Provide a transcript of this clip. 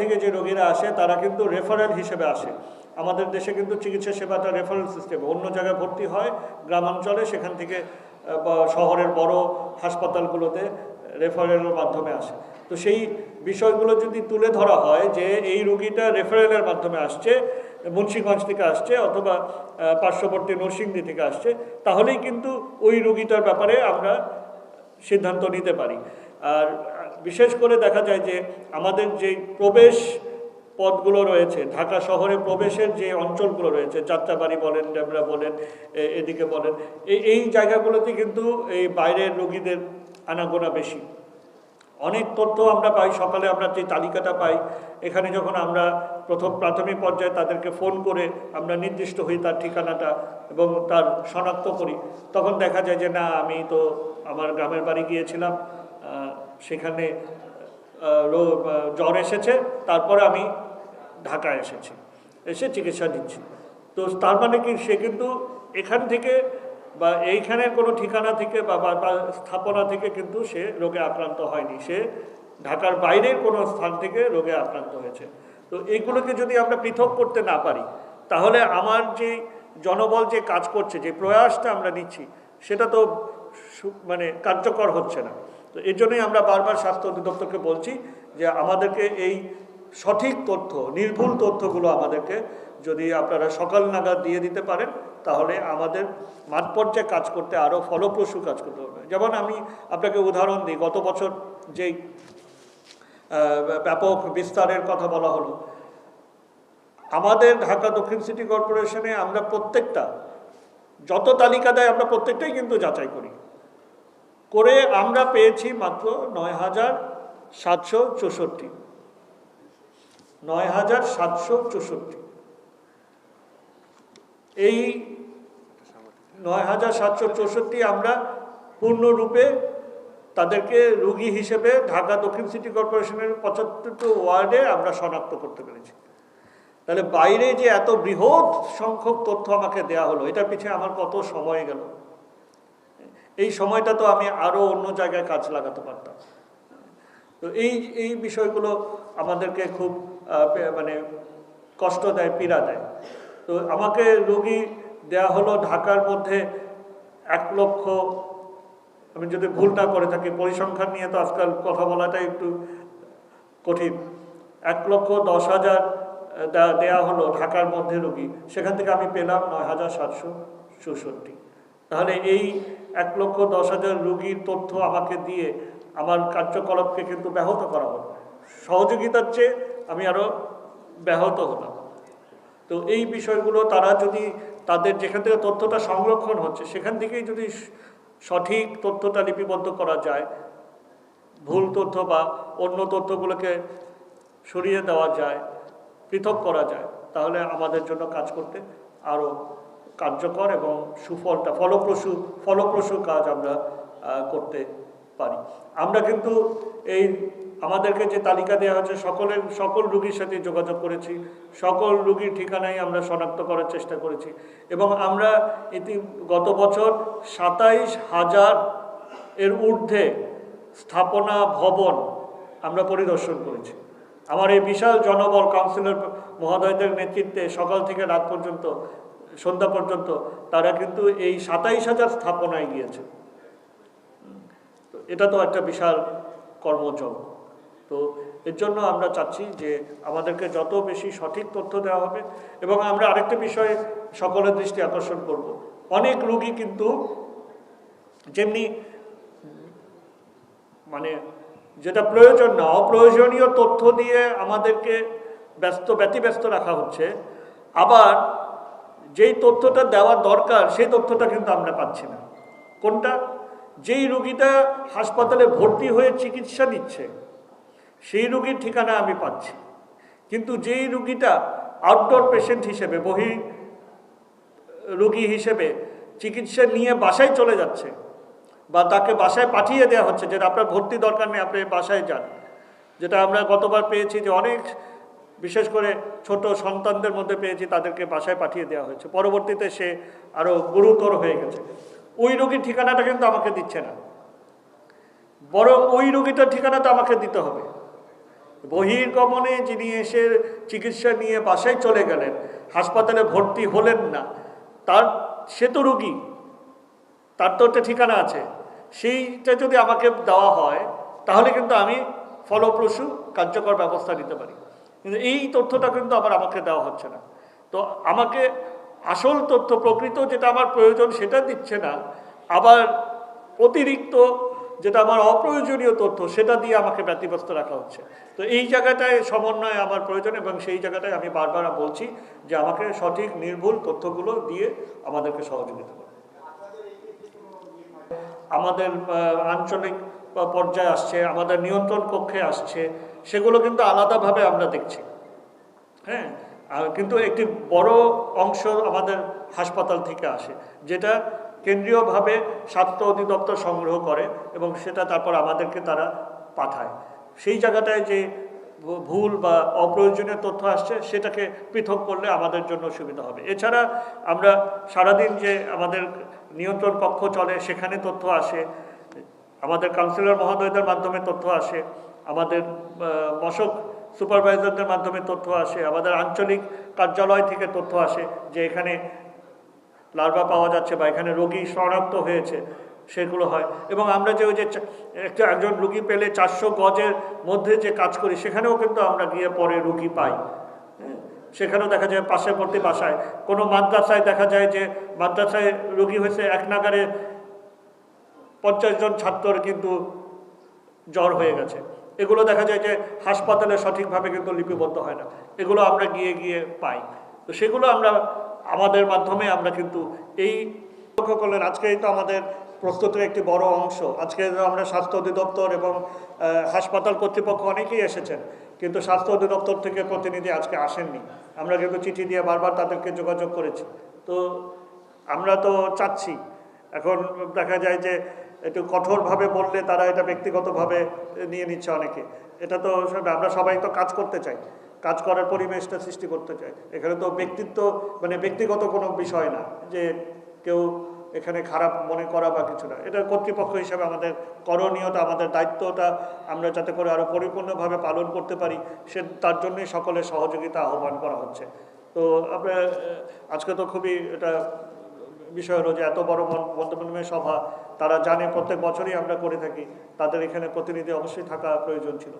থেকে যে রোগীরা আসে, তারা কিন্তু রেফারেল হিসেবে আসে। আমাদের দেশে কিন্তু চিকিৎসা সেবাটা রেফারেল সিস্টেম অন্য জায়গায় ভর্তি হয়, গ্রামাঞ্চলে সেখান থেকে শহরের বড় হাসপাতালগুলোতে রেফারেলের মাধ্যমে আসে। তো সেই বিষয়গুলো যদি তুলে ধরা হয় যে এই রুগীটা রেফারেলের মাধ্যমে আসছে, মুন্সিগঞ্জ থেকে আসছে অথবা পার্শ্ববর্তী নরসিংদী থেকে আসছে, তাহলেই কিন্তু ওই রুগীটার ব্যাপারে আমরা সিদ্ধান্ত নিতে পারি। আর বিশেষ করে দেখা যায় যে আমাদের যে প্রবেশ পথগুলো রয়েছে, ঢাকা শহরে প্রবেশের যে অঞ্চলগুলো রয়েছে, যাত্রাবাড়ি বলেন ডেবরা বলেন এদিকে বলেন, এই এই জায়গাগুলোতে কিন্তু এই বাইরের রোগীদের আনাগোনা বেশি। অনেক তথ্য আমরা পাই, সকালে আমরা যে তালিকাটা পাই, এখানে যখন আমরা প্রথম প্রাথমিক পর্যায়ে তাদেরকে ফোন করে আমরা নির্দিষ্ট হই তার ঠিকানাটা এবং তার শনাক্ত করি, তখন দেখা যায় যে না, আমি তো আমার গ্রামের বাড়ি গিয়েছিলাম সেখানে জ্বর এসেছে, তারপরে আমি ঢাকায় এসেছি। এসে চিকিৎসা দিচ্ছি তো তার মানে কি, সে কিন্তু এখান থেকে বা এইখানে কোনো ঠিকানা থেকে বা স্থাপনা থেকে কিন্তু সে রোগে আক্রান্ত হয়নি। সে ঢাকার বাইরের কোনো স্থান থেকে রোগে আক্রান্ত হয়েছে। তো এইগুলোকে যদি আমরা পৃথক করতে না পারি, তাহলে আমার যে জনবল যে কাজ করছে, যে প্রয়াসটা আমরা নিচ্ছি, সেটা তো মানে কার্যকর হচ্ছে না। তো এর জন্যই আমরা বারবার স্বাস্থ্য অধিদপ্তরকে বলছি যে আমাদেরকে এই সঠিক তথ্য, নির্ভুল তথ্যগুলো আমাদেরকে যদি আপনারা সকাল নাগাদ দিয়ে দিতে পারেন, তাহলে আমাদের মাঠ পর্যায়ে কাজ করতে আরও ফলপ্রসূ কাজ করতে হবে যেমন আমি আপনাকে উদাহরণ দিই, গত বছর যেই ব্যাপক বিস্তারের কথা বলা হলো, আমাদের ঢাকা দক্ষিণ সিটি কর্পোরেশনে আমরা প্রত্যেকটা, যত তালিকা দেয় আমরা প্রত্যেকটাই কিন্তু যাচাই করি। করে আমরা পেয়েছি মাত্র নয় হাজার সাতশো চৌষট্টি। নয় হাজার সাতশো চৌষট্টি। এই নয় হাজার সাতশো চৌষট্টি আমরা পূর্ণরূপে তাদেরকে রুগী হিসেবে ঢাকা দক্ষিণ সিটি কর্পোরেশনের পঁচাত্তরটি ওয়ার্ডে আমরা শনাক্ত করতে পেরেছি। তাহলে বাইরে যে এত বৃহৎ সংখ্যক তথ্য আমাকে দেয়া হলো, এটার পিছনে আমার কত সময় গেল? এই সময়টা তো আমি আরও অন্য জায়গায় কাজ লাগাতে পারতাম। তো এই এই বিষয়গুলো আমাদেরকে খুব মানে কষ্ট দেয়, পীড়া দেয়। তো আমাকে রোগী দেয়া হলো ঢাকার মধ্যে এক লক্ষ, আমি যদি ভুল না করে থাকি, পরিসংখ্যান নিয়ে তো আজকাল কথা বলাটা একটু কঠিন। এক লক্ষ দশ হাজার দেয়া হলো ঢাকার মধ্যে রোগী। সেখান থেকে আমি পেলাম নয় হাজার সাতশো চৌষট্টি। তাহলে এই এক লক্ষ দশ হাজার রুগীর তথ্য আমাকে দিয়ে আমার কার্যকলাপকে কিন্তু ব্যাহত করা হলো সহযোগিতার চেয়ে আমি আরও ব্যাহত হলাম তো এই বিষয়গুলো তারা যদি তাদের যেখান থেকে তথ্যটা সংরক্ষণ হচ্ছে, সেখান থেকেই যদি সঠিক তথ্যটা লিপিবদ্ধ করা যায়, ভুল তথ্য বা অন্য তথ্যগুলোকে সরিয়ে দেওয়া যায়, পৃথক করা যায়, তাহলে আমাদের জন্য কাজ করতে আরও কার্যকর এবং সুফলটা, ফলপ্রসূ ফলপ্রসূ কাজ আমরা করতে পারি। আমরা কিন্তু এই আমাদেরকে যে তালিকা দেওয়া হয়েছে, সকলের, সকল রুগীর সাথে যোগাযোগ করেছি, সকল রুগীর ঠিকানাই আমরা শনাক্ত করার চেষ্টা করেছি এবং আমরা ইতি, গত বছর সাতাইশ হাজার এর ঊর্ধ্বে স্থাপনা ভবন আমরা পরিদর্শন করেছি। আমার এই বিশাল জনবল কাউন্সিলর মহোদয়দের নেতৃত্বে সকাল থেকে রাত পর্যন্ত সন্ধ্যা পর্যন্ত, তারা কিন্তু এই সাতাইশ হাজার স্থাপনায় গিয়েছে। এটা তো একটা বিশাল কর্মযজ্ঞ তো এর জন্য আমরা চাচ্ছি যে আমাদেরকে যত বেশি সঠিক তথ্য দেওয়া হবে এবং আমরা আরেকটা বিষয়ে সকলের দৃষ্টি আকর্ষণ করব। অনেক রুগী কিন্তু যেমনি মানে যেটা প্রয়োজন না, অপ্রয়োজনীয় তথ্য দিয়ে আমাদেরকে ব্যস্ত, ব্যতিব্যস্ত রাখা হচ্ছে, আবার যেই তথ্যটা দেওয়া দরকার, সেই তথ্যটা কিন্তু আমরা পাচ্ছি না। কোনটা? যেই রুগীটা হাসপাতালে ভর্তি হয়ে চিকিৎসা নিচ্ছে, সেই রুগীর ঠিকানা আমি পাচ্ছি। কিন্তু যেই রুগীটা আউটডোর পেশেন্ট হিসেবে, বহি রুগী হিসেবে চিকিৎসা নিয়ে বাসায় চলে যাচ্ছে বা তাকে বাসায় পাঠিয়ে দেওয়া হচ্ছে, যেটা আপনার ভর্তি দরকার নেই, আপনি বাসায় যান। যেটা আমরা গতবার পেয়েছি যে অনেক বিশেষ করে ছোট সন্তানদের মধ্যে পেয়েছি, তাদেরকে বাসায় পাঠিয়ে দেওয়া হয়েছে। পরবর্তীতে সে আরও গুরুতর হয়ে গেছে। ওই রোগীর ঠিকানাটা কিন্তু আমাকে দিচ্ছে না। বরং ওই রোগীটার ঠিকানাটা আমাকে দিতে হবে। বহির্গমনে যিনি এসে চিকিৎসা নিয়ে বাসায় চলে গেলেন, হাসপাতালে ভর্তি হলেন না, তার, সে তো রুগী। তার তো একটা ঠিকানা আছে। সেইটা যদি আমাকে দেওয়া হয়, তাহলে কিন্তু আমি ফলপ্রসূ কার্যকর ব্যবস্থা নিতে পারি। কিন্তু এই তথ্যটা কিন্তু আবার আমাকে দেওয়া হচ্ছে না। তো আমাকে আসল তথ্য প্রকৃত যেটা আমার প্রয়োজন সেটা দিচ্ছে না, আবার অতিরিক্ত যেটা আমার অপ্রয়োজনীয় তথ্য সেটা দিয়ে আমাকে ব্যতিব্যস্ত রাখা হচ্ছে। তো এই জায়গাটায় সমন্বয় আমার প্রয়োজন এবং সেই জায়গাটায় আমি বারবার বলছি যে আমাকে সঠিক, নির্ভুল তথ্যগুলো দিয়ে আমাদেরকে সহযোগিতা করুন। আমাদের আঞ্চলিক পর্যায়ে আসছে, আমাদের নিয়ন্ত্রণ কক্ষে আসছে, সেগুলো কিন্তু আলাদাভাবে আমরা দেখছি। হ্যাঁ আর কিন্তু একটি বড় অংশ আমাদের হাসপাতাল থেকে আসে, যেটা কেন্দ্রীয়ভাবে স্বাস্থ্য অধিদপ্তর সংগ্রহ করে এবং সেটা তারপর আমাদেরকে তারা পাঠায়। সেই জায়গাটায় যে ভুল বা অপ্রয়োজনীয় তথ্য আসছে, সেটাকে পৃথক করলে আমাদের জন্য সুবিধা হবে। এছাড়া আমরা সারাদিন যে আমাদের নিয়ন্ত্রণ কক্ষ চলে, সেখানে তথ্য আসে আমাদের কাউন্সিলর মহোদয়দের মাধ্যমে তথ্য আসে আমাদের মশক সুপারভাইজারদের মাধ্যমে তথ্য আসে আমাদের আঞ্চলিক কার্যালয় থেকে তথ্য আসে যে এখানে লার্ভা পাওয়া যাচ্ছে বা এখানে রোগী শনাক্ত হয়েছে সেগুলো হয়। এবং আমরা যে ওই যে একটা একজন রুগী পেলে চারশো গজের মধ্যে যে কাজ করি সেখানেও কিন্তু আমরা গিয়ে পরে রুগী পাই। হ্যাঁ, সেখানেও দেখা যায় পার্শ্ববর্তী বাসায়। কোনো মাদ্রাসায় দেখা যায় যে মাদ্রাসায় রুগী হয়েছে এক নাগারে পঞ্চাশ জন ছাত্রর কিন্তু জ্বর হয়ে গেছে। এগুলো দেখা যায় যে হাসপাতালে সঠিকভাবে কিন্তু লিপিবদ্ধ হয় না। এগুলো আমরা গিয়ে গিয়ে পাই। তো সেগুলো আমরা, আমাদের মাধ্যমে আমরা কিন্তু এই লক্ষ্য করলেন আজকেই তো আমাদের প্রস্তুতির একটি বড় অংশ। আজকে আমরা স্বাস্থ্য অধিদপ্তর এবং হাসপাতাল কর্তৃপক্ষ অনেকেই এসেছেন। কিন্তু স্বাস্থ্য অধিদপ্তর থেকে প্রতিনিধি আজকে আসেননি। আমরা কিন্তু চিঠি দিয়ে বারবার তাদেরকে যোগাযোগ করেছি। তো আমরা তো চাচ্ছি। এখন দেখা যায় যে একটু কঠোরভাবে বললে তারা এটা ব্যক্তিগতভাবে নিয়ে নিচ্ছে অনেকে। এটা তো আমরা সবাই তো কাজ করতে চাই। কাজ করার পরিবেশটা সৃষ্টি করতে চাই। এখানে তো ব্যক্তিত্ব মানে ব্যক্তিগত কোনো বিষয় না যে কেউ এখানে খারাপ মনে করা বা কিছু না। এটা কর্তৃপক্ষ হিসাবে আমাদের করণীয়তা আমাদের দায়িত্বটা আমরা যাতে করে আরও পরিপূর্ণভাবে পালন করতে পারি সে তার জন্যই সকলের সহযোগিতা আহ্বান করা হচ্ছে। তো আহ, আজকে তো খুবই এটা বিষয় হলো যে এত বড় মন- মতবিনিময় সভা তারা জানে প্রত্যেক বছরই আমরা করে থাকি। তাদের এখানে প্রতিনিধি অবশ্যই থাকা প্রয়োজন ছিল।